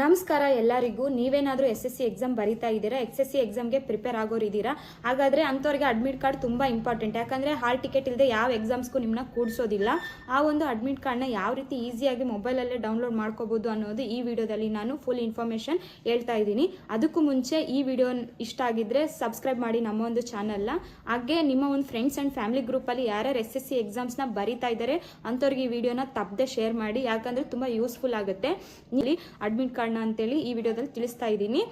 ನಮಸ್ಕಾರ ಎಲ್ಲರಿಗೂ. ನೀವೇನಾದರೂ ಎಸ್ ಎಸ್ ಸಿ ಎಕ್ಸಾಮ್ ಬರೀತಾ ಇದ್ದೀರಾ? ಎಸ್ ಎಸ್ ಸಿ ಎಕ್ಸಾಮ್ಗೆ ಪ್ರಿಪೇರ್ ಆಗೋರಿದ್ದೀರಾ ಹಾಗಾದರೆ ಅಂಥವ್ರಿಗೆ ಅಡ್ಮಿಟ್ ಕಾರ್ಡ್ ತುಂಬ ಇಂಪಾರ್ಟೆಂಟ್ ಯಾಕಂದರೆ ಹಾಲ್ ಟಿಕೆಟ್ ಇಲ್ಲದೆ ಯಾವ ಎಕ್ಸಾಮ್ಸ್ಗೂ ನಿಮ್ಮನ್ನ ಕೂಡಿಸೋದಿಲ್ಲ. ಆ ಒಂದು ಅಡ್ಮಿಟ್ ಕಾರ್ಡ್ನ ಯಾವ ರೀತಿ ಈಸಿಯಾಗಿ ಮೊಬೈಲಲ್ಲೇ ಡೌನ್ಲೋಡ್ ಮಾಡ್ಕೋಬೋದು ಅನ್ನೋದು ಈ ವಿಡಿಯೋದಲ್ಲಿ ನಾನು ಫುಲ್ ಇನ್ಫಾರ್ಮೇಷನ್ ಹೇಳ್ತಾ ಇದ್ದೀನಿ. ಅದಕ್ಕೂ ಮುಂಚೆ ಈ ವಿಡಿಯೋ ಇಷ್ಟ ಆಗಿದ್ದರೆ ಸಬ್ಸ್ಕ್ರೈಬ್ ಮಾಡಿ ನಮ್ಮ ಒಂದು ಚಾನಲ್ನ ಹಾಗೆ ನಿಮ್ಮ ಒಂದು ಫ್ರೆಂಡ್ಸ್ ಆ್ಯಂಡ್ ಫ್ಯಾಮಿಲಿ ಗ್ರೂಪಲ್ಲಿ ಯಾರ್ಯಾರು ಎಸ್ ಎಸ್ ಸಿ ಎಕ್ಸಾಮ್ಸ್ನ ಬರೀತಾ ಇದ್ದಾರೆ, ಅಂಥವ್ರಿಗೆ ಈ ವಿಡಿಯೋನ ತಪ್ಪದೆ ಶೇರ್ ಮಾಡಿ. ಯಾಕಂದರೆ ತುಂಬ ಯೂಸ್ಫುಲ್ ಆಗುತ್ತೆ. ಅಡ್ಮಿಟ್ ಕಾರ್ಡ್ನ ಅಂತೇಳಿ ಈ ವಿಡಿಯೋದಲ್ಲಿ ತಿಳಿಸ್ತಾ ಇದ್ದೀನಿ.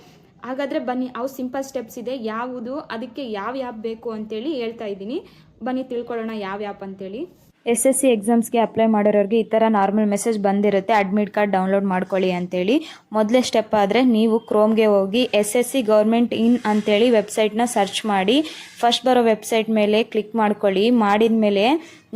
ಹಾಗಾದರೆ ಬನ್ನಿ, ಅವು ಸಿಂಪಲ್ ಸ್ಟೆಪ್ಸ್ ಇದೆ. ಯಾವುದು, ಅದಕ್ಕೆ ಯಾವ ಆ್ಯಪ್ ಬೇಕು ಅಂತೇಳಿ ಹೇಳ್ತಾ ಇದ್ದೀನಿ. ಬನ್ನಿ, ತಿಳ್ಕೊಳ್ಳೋಣ ಯಾವ ಆ್ಯಪ್ ಅಂತೇಳಿ. ಎಸ್ ಎಸ್ ಸಿ ಎಕ್ಸಾಮ್ಸ್ಗೆ ಅಪ್ಲೈ ಮಾಡೋರಿಗೆ ಈ ಥರ ನಾರ್ಮಲ್ ಮೆಸೇಜ್ ಬಂದಿರುತ್ತೆ. ಅಡ್ಮಿಟ್ ಕಾರ್ಡ್ ಡೌನ್ಲೋಡ್ ಮಾಡ್ಕೊಳ್ಳಿ ಅಂತೇಳಿ. ಮೊದಲೇ ಸ್ಟೆಪ್ ಆದರೆ ನೀವು ಕ್ರೋಮ್ಗೆ ಹೋಗಿ S S C government in ಅಂತೇಳಿ ವೆಬ್ಸೈಟ್ನ ಸರ್ಚ್ ಮಾಡಿ ಫಸ್ಟ್ ಬರೋ ವೆಬ್ಸೈಟ್ ಮೇಲೆ ಕ್ಲಿಕ್ ಮಾಡ್ಕೊಳ್ಳಿ. ಮಾಡಿದ ಮೇಲೆ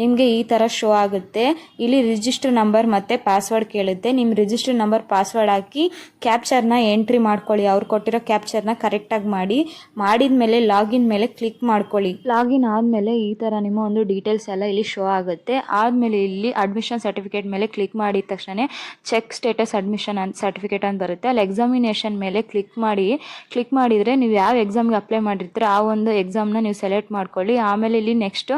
ನಿಮಗೆ ಈ ಥರ ಶೋ ಆಗುತ್ತೆ. ಇಲ್ಲಿ ರಿಜಿಸ್ಟರ್ ನಂಬರ್ ಮತ್ತು ಪಾಸ್ವರ್ಡ್ ಕೇಳುತ್ತೆ. ನಿಮ್ಮ ರಿಜಿಸ್ಟರ್ ನಂಬರ್ ಪಾಸ್ವರ್ಡ್ ಹಾಕಿ ಕ್ಯಾಪ್ಚರ್ನ ಎಂಟ್ರಿ ಮಾಡ್ಕೊಳ್ಳಿ. ಅವ್ರು ಕೊಟ್ಟಿರೋ ಕ್ಯಾಪ್ಚರ್ನ ಕರೆಕ್ಟಾಗಿ ಮಾಡಿ. ಮಾಡಿದ ಮೇಲೆ ಲಾಗಿನ್ ಮೇಲೆ ಕ್ಲಿಕ್ ಮಾಡ್ಕೊಳ್ಳಿ. ಲಾಗಿನ್ ಆದಮೇಲೆ ಈ ಥರ ನಿಮ್ಮ ಒಂದು ಡೀಟೇಲ್ಸ್ ಎಲ್ಲ ಇಲ್ಲಿ ಶೋ ಆಗುತ್ತೆ. ಆದಮೇಲೆ ಇಲ್ಲಿ ಅಡ್ಮಿಷನ್ ಸರ್ಟಿಫಿಕೇಟ್ ಮೇಲೆ ಕ್ಲಿಕ್ ಮಾಡಿದ ತಕ್ಷಣ ಚೆಕ್ ಸ್ಟೇಟಸ್ ಅಡ್ಮಿಷನ್ ಅಂತ ಸರ್ಟಿಫಿಕೇಟ್ ಅಂತ ಬರುತ್ತೆ. ಅಲ್ಲಿ ಎಕ್ಸಾಮಿನೇಷನ್ ಮೇಲೆ ಕ್ಲಿಕ್ ಮಾಡಿ ಕ್ಲಿಕ್ ಮಾಡಿದರೆ ನೀವು ಯಾವ ಎಕ್ಸಾಮ್ಗೆ ಅಪ್ಲೈ ಮಾಡಿರ್ತೀರೋ ಆ ಒಂದು ಎಕ್ಸಾಮ್ನ ನೀವು ಸೆಲೆಕ್ಟ್ ಮಾಡ್ಕೊಳ್ಳಿ. ಆಮೇಲೆ ಇಲ್ಲಿ ನೆಕ್ಸ್ಟ್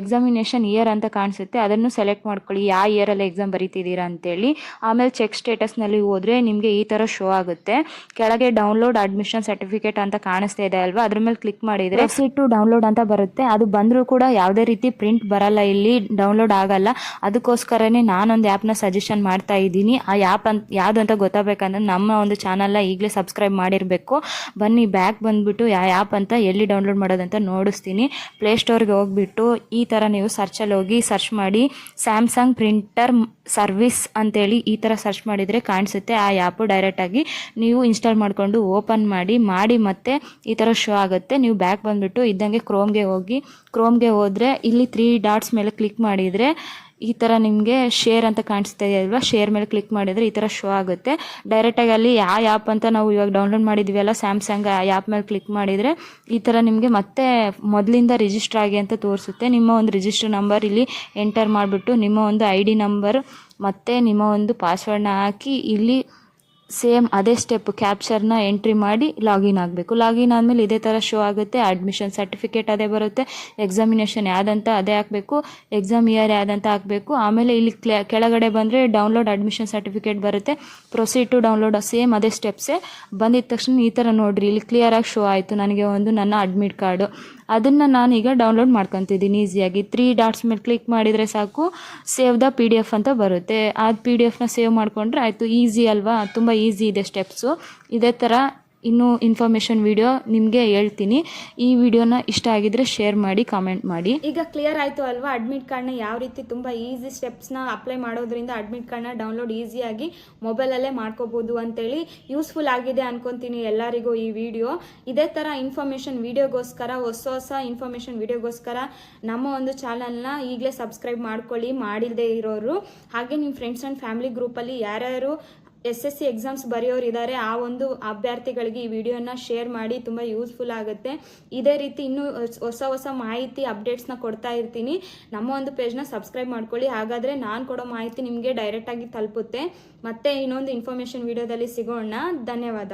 ಎಕ್ಸಾಮಿನೇಷನ್ ಇಯರ್ ಅಂತ ಕಾಣಿಸುತ್ತೆ, ಅದನ್ನು ಸೆಲೆಕ್ಟ್ ಮಾಡ್ಕೊಳ್ಳಿ, ಯಾವ ಇಯರಲ್ಲಿ ಎಕ್ಸಾಮ್ ಬರೀತಿದ್ದೀರಾ ಅಂತೇಳಿ. ಆಮೇಲೆ ಚೆಕ್ ಸ್ಟೇಟಸ್ನಲ್ಲಿ ಹೋದರೆ ನಿಮಗೆ ಈ ಥರ ಶೋ ಆಗುತ್ತೆ. ಕೆಳಗೆ ಡೌನ್ಲೋಡ್ ಅಡ್ಮಿಷನ್ ಸರ್ಟಿಫಿಕೇಟ್ ಅಂತ ಕಾಣಿಸ್ತಾ ಇದೆ ಅಲ್ವಾ? ಅದ್ರ ಮೇಲೆ ಕ್ಲಿಕ್ ಮಾಡಿದರೆ ಟು ಡೌನ್ಲೋಡ್ ಅಂತ ಬರುತ್ತೆ. ಅದು ಬಂದರೂ ಕೂಡ ಯಾವುದೇ ರೀತಿ ಪ್ರಿಂಟ್ ಬರಲ್ಲ, ಇಲ್ಲಿ ಡೌನ್ಲೋಡ್ ಆಗಲ್ಲ. ಅದಕ್ಕೋಸ್ಕರನೇ ನಾನೊಂದು ಆ್ಯಪ್ನ ಸಜೆಷನ್ ಮಾಡ್ತಾ ಇದ್ದೀನಿ. ಆ ಆ್ಯಪ್ ಅಂತ ಯಾವುದು ಅಂತ ಗೊತ್ತಾಗಬೇಕಂದ್ರೆ ನಮ್ಮ ಒಂದು ಚಾನಲ್ನ ಈಗಲೇ ಸಬ್ಸ್ಕ್ರೈಬ್ ಮಾಡಿರಬೇಕು. ಬನ್ನಿ ಬ್ಯಾಕ್ ಬಂದುಬಿಟ್ಟು ಯಾವ ಆ್ಯಪ್ ಅಂತ ಎಲ್ಲಿ ಡೌನ್ಲೋಡ್ ಮಾಡೋದಂತ ನೋಡಿಸ್ತೀನಿ. ಪ್ಲೇಸ್ಟೋರ್ಗೆ ಹೋಗ್ಬಿಟ್ಟು ಈ ಥರ ನೀವು ಸರ್ಚಲ್ಲಿ ಹೋಗಿ ಸರ್ಚ್ ಮಾಡಿ ಸ್ಯಾಮ್ಸಂಗ್ ಪ್ರಿಂಟರ್ ಸರ್ವಿಸ್ ಅಂತೇಳಿ ಈ ಥರ ಸರ್ಚ್ ಮಾಡಿದರೆ ಕಾಣಿಸುತ್ತೆ. ಆ ಆ್ಯಪು ಡೈರೆಕ್ಟಾಗಿ ನೀವು ಇನ್ಸ್ಟಾಲ್ ಮಾಡಿಕೊಂಡು ಓಪನ್ ಮಾಡಿ ಮಾಡಿ ಮತ್ತೆ ಈ ಥರ ಶೋ ಆಗುತ್ತೆ. ನೀವು ಬ್ಯಾಕ್ ಬಂದುಬಿಟ್ಟು ಇದ್ದಂಗೆ ಕ್ರೋಮ್ಗೆ ಹೋಗಿ ಕ್ರೋಮ್ಗೆ ಹೋದರೆ ಇಲ್ಲಿ ತ್ರೀ ಡಾಟ್ಸ್ ಮೇಲೆ ಕ್ಲಿಕ್ ಮಾಡಿದರೆ ಈ ಥರ ನಿಮಗೆ ಶೇರ್ ಅಂತ ಕಾಣಿಸ್ತಾ ಇದೆ ಅಲ್ವಾ? ಶೇರ್ ಮೇಲೆ ಕ್ಲಿಕ್ ಮಾಡಿದರೆ ಈ ಥರ ಶೋ ಆಗುತ್ತೆ. ಡೈರೆಕ್ಟಾಗಿ ಅಲ್ಲಿ ಯಾವ ಆ್ಯಪ್ ಅಂತ ನಾವು ಇವಾಗ ಡೌನ್ಲೋಡ್ ಮಾಡಿದ್ವಿ ಅಲ್ಲ ಸ್ಯಾಮ್ಸಂಗ್ ಆ ಆ್ಯಪ್ ಮೇಲೆ ಕ್ಲಿಕ್ ಮಾಡಿದರೆ ಈ ಥರ ನಿಮಗೆ ಮತ್ತೆ ಮೊದಲಿಂದ ರಿಜಿಸ್ಟರ್ ಆಗಿ ಅಂತ ತೋರಿಸುತ್ತೆ. ನಿಮ್ಮ ಒಂದು ರಿಜಿಸ್ಟರ್ ನಂಬರ್ ಇಲ್ಲಿ ಎಂಟರ್ ಮಾಡಿಬಿಟ್ಟು ನಿಮ್ಮ ಒಂದು ಐ ಡಿ ನಂಬರ್ ಮತ್ತು ನಿಮ್ಮ ಒಂದು ಪಾಸ್ವರ್ಡ್ನ ಹಾಕಿ ಇಲ್ಲಿ ಸೇಮ್ ಅದೇ ಸ್ಟೆಪ್ ಕ್ಯಾಪ್ಚರ್ನ ಎಂಟ್ರಿ ಮಾಡಿ ಲಾಗಿನ್ ಆಗಬೇಕು. ಲಾಗಿನ್ ಆದಮೇಲೆ ಇದೇ ಥರ ಶೋ ಆಗುತ್ತೆ. ಅಡ್ಮಿಷನ್ ಸರ್ಟಿಫಿಕೇಟ್ ಅದೇ ಬರುತ್ತೆ. ಎಕ್ಸಾಮಿನೇಷನ್ ಯಾವ್ದಂತ ಅದೇ ಹಾಕಬೇಕು. ಎಕ್ಸಾಮ್ ಇಯರ್ ಯಾವ್ದಂತ ಹಾಕಬೇಕು. ಆಮೇಲೆ ಇಲ್ಲಿ ಕೆಳಗಡೆ ಬಂದರೆ ಡೌನ್ಲೋಡ್ ಅಡ್ಮಿಷನ್ ಸರ್ಟಿಫಿಕೇಟ್ ಬರುತ್ತೆ. ಪ್ರೊಸೀಡ್ ಟು ಡೌನ್ಲೋಡ್ ಸೇಮ್ ಅದೇ ಸ್ಟೆಪ್ಸೇ. ಬಂದಿದ ತಕ್ಷಣ ಈ ಥರ ನೋಡಿರಿ. ಇಲ್ಲಿ ಕ್ಲಿಯರಾಗಿ ಶೋ ಆಯಿತು ನನಗೆ ಒಂದು ನನ್ನ ಅಡ್ಮಿಟ್ ಕಾರ್ಡು. ಅದನ್ನು ನಾನೀಗ ಡೌನ್ಲೋಡ್ ಮಾಡ್ಕೊತಿದ್ದೀನಿ. ಈಸಿಯಾಗಿ ತ್ರೀ ಡಾಟ್ಸ್ ಮೇಲೆ ಕ್ಲಿಕ್ ಮಾಡಿದರೆ ಸಾಕು. ಸೇವ್ ದ ಪಿ ಅಂತ ಬರುತ್ತೆ. ಆ ಪಿ ಡಿ ಎಫ್ನ ಸೇವ್ ಮಾಡಿಕೊಂಡ್ರೆ ಆಯಿತು. ಈಸಿ ಅಲ್ವಾ? ತುಂಬ ಈಸಿ ಇದೆ ಸ್ಟೆಪ್ಸು. ಇದೇ ಥರ ಇನ್ನೂ ಇನ್ಫಾರ್ಮೇಷನ್ ವಿಡಿಯೋ ನಿಮಗೆ ಹೇಳ್ತೀನಿ. ಈ ವಿಡಿಯೋನ ಇಷ್ಟ ಆಗಿದ್ರೆ ಶೇರ್ ಮಾಡಿ, ಕಾಮೆಂಟ್ ಮಾಡಿ. ಈಗ ಕ್ಲಿಯರ್ ಆಯಿತು ಅಲ್ವಾ? ಅಡ್ಮಿಟ್ ಕಾರ್ಡ್ನ ಯಾವ ರೀತಿ ತುಂಬ ಈಸಿ ಸ್ಟೆಪ್ಸ್ನ ಅಪ್ಲೈ ಮಾಡೋದ್ರಿಂದ ಅಡ್ಮಿಟ್ ಕಾರ್ಡ್ನ ಡೌನ್ಲೋಡ್ ಈಸಿಯಾಗಿ ಮೊಬೈಲಲ್ಲೇ ಮಾಡ್ಕೋಬೋದು ಅಂತೇಳಿ ಯೂಸ್ಫುಲ್ ಆಗಿದೆ ಅನ್ಕೊತೀನಿ ಎಲ್ಲರಿಗೂ ಈ ವಿಡಿಯೋ. ಇದೇ ಥರ ಇನ್ಫಾರ್ಮೇಷನ್ ವಿಡಿಯೋಗೋಸ್ಕರ, ಹೊಸ ಹೊಸ ಇನ್ಫಾರ್ಮೇಷನ್ ವಿಡಿಯೋಗೋಸ್ಕರ ನಮ್ಮ ಒಂದು ಚಾನಲ್ನ ಈಗಲೇ ಸಬ್ಸ್ಕ್ರೈಬ್ ಮಾಡ್ಕೊಳ್ಳಿ ಮಾಡಿಲ್ಲದೆ ಇರೋರು. ಹಾಗೆ ನಿಮ್ಮ ಫ್ರೆಂಡ್ಸ್ ಆ್ಯಂಡ್ ಫ್ಯಾಮಿಲಿ ಗ್ರೂಪಲ್ಲಿ ಯಾರ್ಯಾರು ಎಸ್ ಎಸ್ ಸಿ ಎಕ್ಸಾಮ್ಸ್ ಬರೆಯೋರು ಇದ್ದಾರೆ ಆ ಒಂದು ಅಭ್ಯರ್ಥಿಗಳಿಗೆ ಈ ವಿಡಿಯೋನ ಶೇರ್ ಮಾಡಿ ತುಂಬ ಯೂಸ್ಫುಲ್ ಆಗುತ್ತೆ. ಇದೇ ರೀತಿ ಇನ್ನೂ ಹೊಸ ಹೊಸ ಮಾಹಿತಿ ಅಪ್ಡೇಟ್ಸ್ನ ಕೊಡ್ತಾ ಇರ್ತೀನಿ. ನಮ್ಮ ಒಂದು ಪೇಜ್ನ ಸಬ್ಸ್ಕ್ರೈಬ್ ಮಾಡ್ಕೊಳ್ಳಿ. ಹಾಗಾದರೆ ನಾನು ಕೊಡೋ ಮಾಹಿತಿ ನಿಮಗೆ ಡೈರೆಕ್ಟಾಗಿ ತಲುಪುತ್ತೆ. ಮತ್ತೆ ಇನ್ನೊಂದು ಇನ್ಫಾರ್ಮೇಷನ್ ವಿಡಿಯೋದಲ್ಲಿ ಸಿಗೋಣ. ಧನ್ಯವಾದ.